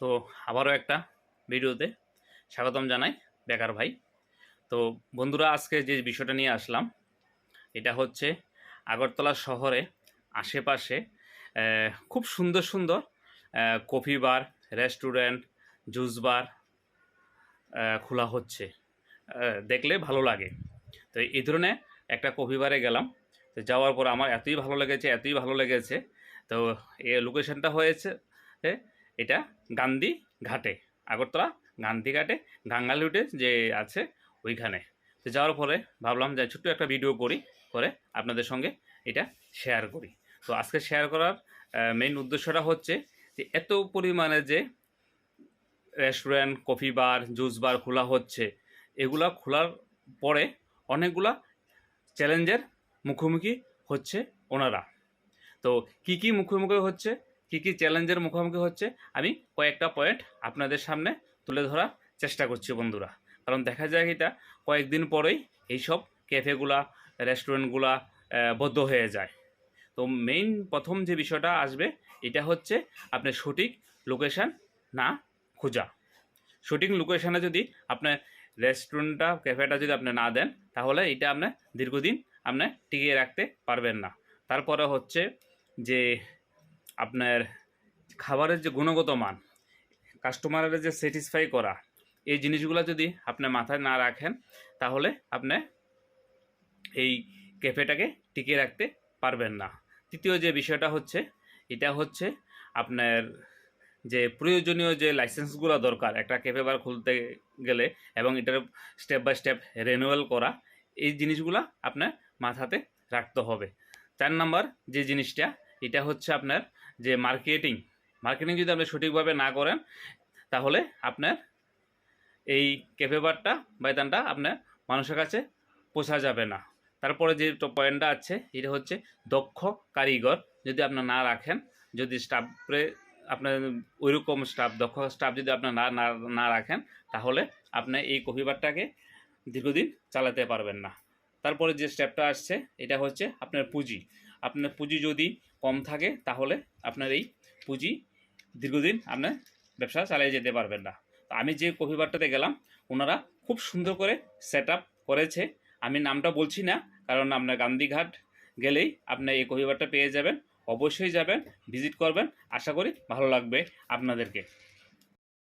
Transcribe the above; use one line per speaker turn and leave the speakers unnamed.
তো আবারও একটা ভিডিওতে স্বাগতম জানাই বেকার ভাই। তো বন্ধুরা, আজকে যে বিষয়টা নিয়ে আসলাম, এটা হচ্ছে আগরতলা শহরে আশেপাশে খুব সুন্দর সুন্দর coffee bar, restaurant, juice bar খোলা হচ্ছে। দেখলে ভালো লাগে। তো এই ধরনের একটা কফি বারে গেলাম, তো যাওয়ার পর আমার এতই ভালো লেগেছে, এতই ভালো লেগেছে। তো এ লোকেশনটা হয়েছে এটা গান্ধী ঘাটে, আগরতলা গান্ধী ঘাটে, গাঙ্গাল রুটে যে আছে ওইখানে। তো যাওয়ার পরে ভাবলাম যে ছোট্ট একটা ভিডিও করি, করে আপনাদের সঙ্গে এটা শেয়ার করি। তো আজকে শেয়ার করার মেইন উদ্দেশ্যটা হচ্ছে যে এত পরিমাণে যে restaurant coffee bar juice bar খোলা হচ্ছে, এগুলা খোলার পরে অনেকগুলা চ্যালেঞ্জের মুখোমুখি হচ্ছে ওনারা। তো কি কি মুখোমুখি হচ্ছে? কি কি চ্যালেঞ্জের মুখোমুখি হচ্ছে, আমি কয়েকটা পয়েন্ট আপনাদের সামনে তুলে ধরার চেষ্টা করছি বন্ধুরা। কারণ দেখা যায় এটা কয়েকদিন পরেই এইসব ক্যাফেগুলা রেস্টুরেন্টগুলা বদ্ধ হয়ে যায়। তো মেইন প্রথম যে বিষয়টা আসবে, এটা হচ্ছে আপনি সঠিক লোকেশান না খোঁজা। সঠিক লোকেশানে যদি আপনার রেস্টুরেন্টটা ক্যাফেটা যদি আপনি না দেন, তাহলে এটা আপনি দীর্ঘদিন আপনি টিকিয়ে রাখতে পারবেন না। তারপরে হচ্ছে যে আপনার খাবারের যে গুণগত মান কাস্টমারের যে স্যাটিসফাই করা, এই জিনিসগুলো যদি আপনি মাথায় না রাখেন, তাহলে আপনি এই ক্যাফেটাকে টিকিয়ে রাখতে পারবেন না। তৃতীয় যে বিষয়টা হচ্ছে, এটা হচ্ছে আপনার যে প্রয়োজনীয় যে লাইসেন্সগুলো দরকার, একটা ক্যাফে বার খুলতে গেলে এবং এটার স্টেপ বাই স্টেপ রেনুয়াল করা, এই জিনিসগুলো আপনার মাথাতে রাখতে হবে। চার নাম্বার যে জিনিসটা এটা হচ্ছে আপনার যে মার্কেটিং মার্কেটিং যদি আপনি সঠিকভাবে না করেন, তাহলে আপনার এই ক্যাফে বারটা বাইদানটা আপনার মানুষের কাছে পোষা যাবে না। তারপরে যে পয়েন্টটা আছে, এটা হচ্ছে দক্ষ কারিগর যদি আপনার না রাখেন, যদি স্টাফে আপনার ওইরকম স্টাফ দক্ষ স্টাফ যদি আপনার না না রাখেন, তাহলে আপনি এই কফি বারটাকে দীর্ঘদিন চালাতে পারবেন না। তারপরে যে স্টেপটা আসছে, এটা হচ্ছে আপনার পুঁজি। আপনার পুঁজি যদি কম থাকে, তাহলে আপনার এই পুঁজি দীর্ঘদিন আপনার ব্যবসা চালিয়ে যেতে পারবেন না। তো আমি যে কফি বারটাতে গেলাম, ওনারা খুব সুন্দর করে সেট করেছে। আমি নামটা বলছি না, কারণ আপনার গান্ধীঘাট গেলেই আপনার এই কফি বারটা পেয়ে যাবেন। অবশ্যই যাবেন ভিজিট করবেন। আশা করি ভালো লাগবে আপনাদেরকে।